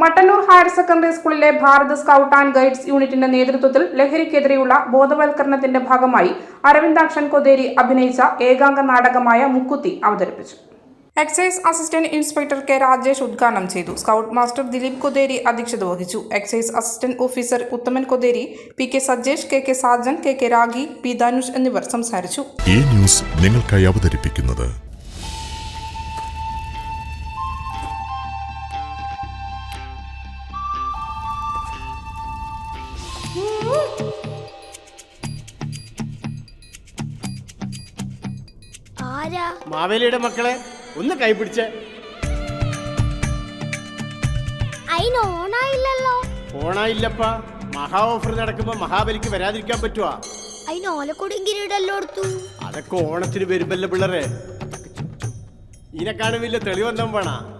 Mattannur higher secondary സ്കൂളിലെ Bharat scout and guides യൂണിറ്റിന്റെ നേതൃത്വത്തിൽ ലഹരിക്കെതിരെയുള്ള ബോധവൽക്കരണത്തിന്റെ ഭാഗമായി അരവിന്ദാക്ഷൻ കൊതേരി അഭിനയിച്ച ഏകാംഗ നാടകമായ മുക്കുത്തി അവതരിപ്പിച്ചു. Excise assistant inspector K Rajesh ഉദ്ഘാടനം ചെയ്തു. സ്കൗട്ട് മാസ്റ്റർ ദിലീപ് കൊതേരി അധ്യക്ഷത വഹിച്ചു. Excise assistant officer Uthaman Kotheri P K Sajesh K K Sajan K K Ragi P Dhanush എന്നിവർ സംസാരിച്ചു. ഈ ന്യൂസ് നിങ്ങൾക്കായി അവതരിപ്പിക്കുന്നത് ആരാ? മാവേലിയുടെ മക്കളെ ഒന്ന് കൈപിടിച്ച് അയിന് ഓണായില്ലല്ലോ. ഓണായില്ലപ്പ. മഹാ ഓഫർ നടക്കുമ്പോ മഹാബലിക്ക് വരാതിരിക്കാൻ പറ്റുവാ. അയിന് ഓലക്കൊടിയും കിരീടല്ലോ എടുത്തു അതൊക്കെ ഓണത്തിന് വരുമ്പല്ലേ പിള്ളേരെ. ഇതിനെക്കാളും വലിയ തെളിവെന്താ വേണ.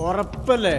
ഉറപ്പല്ലേ?